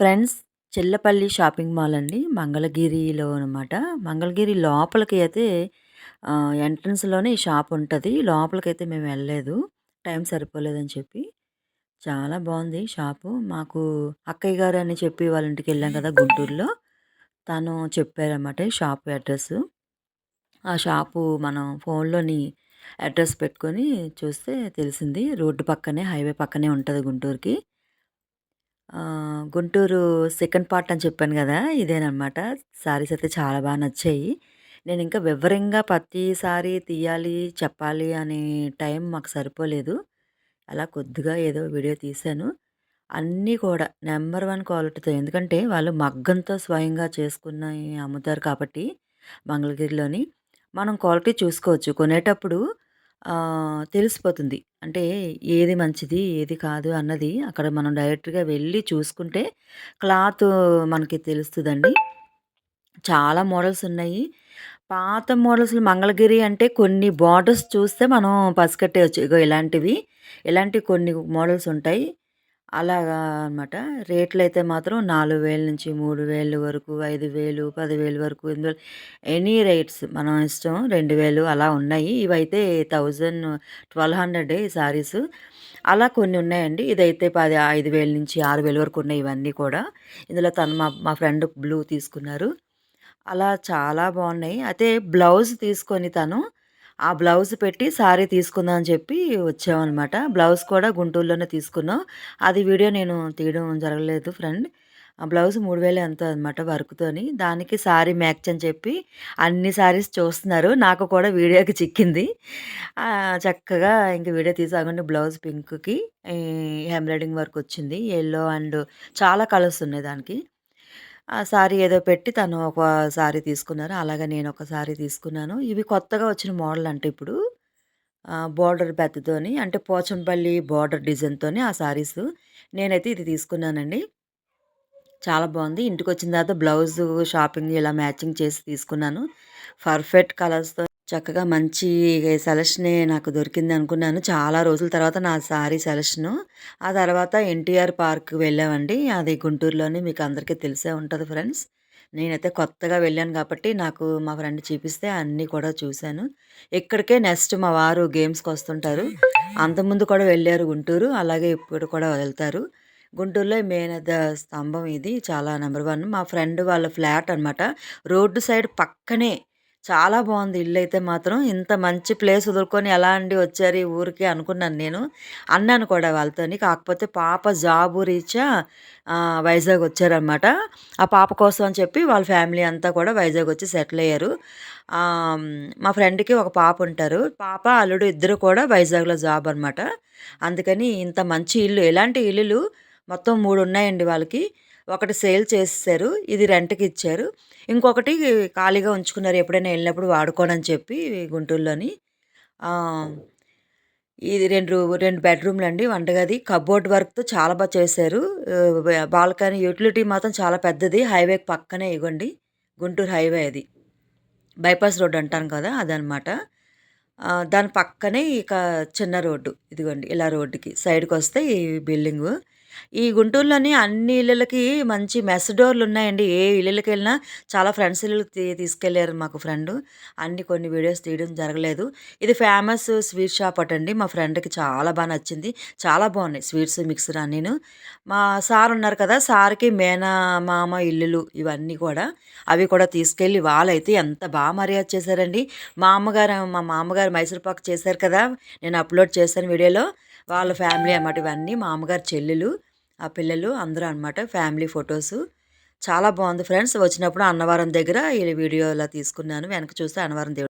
Friends Chillapalli shopping mall అండి మంగళగిరిలో అనమాట మంగళగిరి లోపలికి అయితే ఎంట్రన్స్లోనే ఈ షాప్ ఉంటుంది. లోపలికైతే మేము వెళ్ళలేదు. టైం సరిపోలేదని చెప్పి. చాలా బాగుంది షాపు. మాకు అక్కయ్య గారు అని చెప్పి వాళ్ళ ఇంటికి వెళ్ళాం కదా గుంటూరులో. తను చెప్పారన్నమాట షాప్ అడ్రస్ ఆ షాపు మనం ఫోన్లోని అడ్రస్ పెట్టుకొని చూస్తే తెలిసింది. రోడ్డు పక్కనే హైవే పక్కనే ఉంటుంది గుంటూరుకి. గుంటూరు సెకండ్ పార్ట్ అని చెప్పాను కదా ఇదేనమాట శారీస్ అయితే చాలా బాగా నచ్చాయి. నేను ఇంకా వివరంగా ప్రతి సారీ తీయాలి చెప్పాలి అనే టైం మాకు సరిపోలేదు. అలా కొద్దిగా ఏదో వీడియో తీశాను. అన్నీ కూడా నెంబర్ వన్ క్వాలిటీతో ఎందుకంటే వాళ్ళు మగ్గంతో స్వయంగా చేసుకున్న అమ్ముతారు కాబట్టి మంగళగిరిలోని. మనం క్వాలిటీ చూసుకోవచ్చు. కొనేటప్పుడు తెలిసిపోతుంది. అంటే ఏది మంచిది ఏది కాదు అన్నది అక్కడ మనం డైరెక్ట్గా వెళ్ళి చూసుకుంటే క్లాత్ మనకి తెలుస్తుందండి. చాలా మోడల్స్ ఉన్నాయి. పాత మోడల్స్ మంగళగిరి అంటే కొన్ని బార్డర్స్ చూస్తే మనం పసికట్టేయచ్చు ఇగో ఇలాంటివి ఇలాంటి కొన్ని మోడల్స్ ఉంటాయి. అలాగా అనమాట రేట్లు అయితే మాత్రం నాలుగు వేల నుంచి మూడు వేలు వరకు ఐదు వేలు పదివేలు వరకు ఇందులో ఎనీ రేట్స్ మనం ఇష్టం రెండు వేలు అలా ఉన్నాయి. ఇవైతే థౌజండ్ ట్వెల్వ్ హండ్రెడ్ ఈ శారీస్ అలా కొన్ని ఉన్నాయండి. ఇదైతే పది ఐదు వేల నుంచి ఆరు వేల వరకు ఉన్నాయి ఇవన్నీ కూడా. ఇందులో తను మా మా ఫ్రెండ్ బ్లూ తీసుకున్నారు. అలా చాలా బాగున్నాయి. అయితే బ్లౌజ్ తీసుకొని తను ఆ బ్లౌజ్ పెట్టి శారీ తీసుకుందాం అని చెప్పి వచ్చామన్నమాట. బ్లౌజ్ కూడా గుంటూరులోనే తీసుకున్నాం. అది వీడియో నేను తీయడం జరగలేదు ఫ్రెండ్. ఆ బ్లౌజ్ మూడు వేలు ఎంతో అనమాట వర్క్తోని. దానికి శారీ మ్యాచ్ అని చెప్పి అన్ని శారీస్ చూస్తున్నారు. నాకు కూడా వీడియోకి చిక్కింది. చక్కగా ఇంక వీడియో తీసాగండి బ్లౌజ్ పింక్కి. ఎంబ్రాయిడింగ్ వర్క్ వచ్చింది. ఎల్లో అండ్ చాలా కలర్స్ ఉన్నాయి దానికి. ఆ సారీ ఏదో పెట్టి తను ఒక సారీ తీసుకున్నారు. అలాగే నేను ఒక సారీ తీసుకున్నాను. ఇవి కొత్తగా వచ్చిన మోడల్ అంటే ఇప్పుడు బోర్డర్ పెద్దతోని అంటే పోచంపల్లి బోర్డర్ డిజైన్తోని ఆ సారీస్. నేనైతే ఇది తీసుకున్నానండి. చాలా బాగుంది. ఇంటికి వచ్చిన తర్వాత బ్లౌజ్ షాపింగ్ ఇలా మ్యాచింగ్ చేసి తీసుకున్నాను. పర్ఫెక్ట్ కలర్స్తో చక్కగా మంచి సెలక్షనే నాకు దొరికింది అనుకున్నాను. చాలా రోజుల తర్వాత నా శారీ సెలక్షను. ఆ తర్వాత ఎన్టీఆర్ పార్క్ వెళ్ళామండి. అది గుంటూరులోని మీకు అందరికీ తెలిసే ఉంటుంది ఫ్రెండ్స్. నేనైతే కొత్తగా వెళ్ళాను కాబట్టి నాకు మా ఫ్రెండ్ చూపిస్తే అన్నీ కూడా చూశాను. ఇక్కడికే నెక్స్ట్ మా వారు గేమ్స్కి వస్తుంటారు. అంతకుముందు కూడా వెళ్ళారు గుంటూరు. అలాగే ఇప్పుడు కూడా వెళ్తారు. గుంటూరులో మెయిన్ స్తంభం ఇది. చాలా నెంబర్ వన్. మా ఫ్రెండ్ వాళ్ళ ఫ్లాట్ అనమాట రోడ్డు సైడ్ పక్కనే చాలా బాగుంది ఇల్లు అయితే మాత్రం. ఇంత మంచి ప్లేస్ వదులుకొని ఎలా అండి వచ్చారు ఈ ఊరికి అనుకున్నాను నేను. అన్నాను కూడా వాళ్ళతోని. కాకపోతే పాప జాబు రీచా వైజాగ్ వచ్చారనమాట ఆ పాప కోసం అని చెప్పి వాళ్ళ ఫ్యామిలీ అంతా కూడా వైజాగ్ వచ్చి సెటిల్ అయ్యారు. మా ఫ్రెండ్కి ఒక పాప ఉంటారు. పాప అల్లుడు ఇద్దరు కూడా వైజాగ్లో జాబ్ అనమాట అందుకని ఇంత మంచి ఇల్లు ఎలాంటి ఇల్లులు? మొత్తం మూడు ఉన్నాయండి వాళ్ళకి. ఒకటి సేల్ చేసేసారు ఇది రెంట్కి ఇచ్చారు. ఇంకొకటి ఖాళీగా ఉంచుకున్నారు ఎప్పుడైనా వెళ్ళినప్పుడు వాడుకోనని చెప్పి గుంటూరులోని ఇది రెండు రెండు బెడ్రూమ్లు అండి. వంటగది కబోర్డ్ వర్క్తో చాలా బాగా చేశారు. బాల్కనీ యూటిలిటీ మాత్రం చాలా పెద్దది. హైవే పక్కనే ఇవ్వండి గుంటూరు హైవే అది. బైపాస్ రోడ్ అంటాను కదా అదనమాట దాని పక్కనే ఇక చిన్న రోడ్డు ఇదిగోండి ఇలా రోడ్డుకి సైడ్కి వస్తే ఈ బిల్డింగు. ఈ గుంటూరులోని అన్ని ఇళ్ళకి మంచి మెస్ డోర్లు ఉన్నాయండి. ఏ ఇళ్ళకి వెళ్ళినా చాలా ఫ్రెండ్స్ ఇల్లు తీసుకెళ్ళారు మాకు ఫ్రెండ్. అన్ని కొన్ని వీడియోస్ తీయడం జరగలేదు. ఇది ఫేమస్ స్వీట్ షాప్ అటండి. మా ఫ్రెండ్కి చాలా బాగా నచ్చింది. చాలా బాగున్నాయి స్వీట్స్ మిక్సర్ నేను మా సార్ ఉన్నారు కదా సార్కి మేనా మామ ఇల్లులు ఇవన్నీ కూడా. అవి కూడా తీసుకెళ్ళి వాళ్ళైతే ఎంత బాగా మర్యాద చేశారండి. మా అమ్మగారు మా మామగారు మైసూర్పాకు చేశారు కదా. నేను అప్లోడ్ చేశాను వీడియోలో. వాళ్ళ ఫ్యామిలీ అన్నమాట ఇవన్నీ. మామగారు చెల్లెలు ఆ పిల్లలు అందరూ అనమాట ఫ్యామిలీ ఫొటోస్. చాలా బాగుంది ఫ్రెండ్స్. వచ్చినప్పుడు అన్నవరం దగ్గర ఈ వీడియో ఇలా తీసుకున్నాను. వెనక చూస్తే అన్నవరం దేవుడు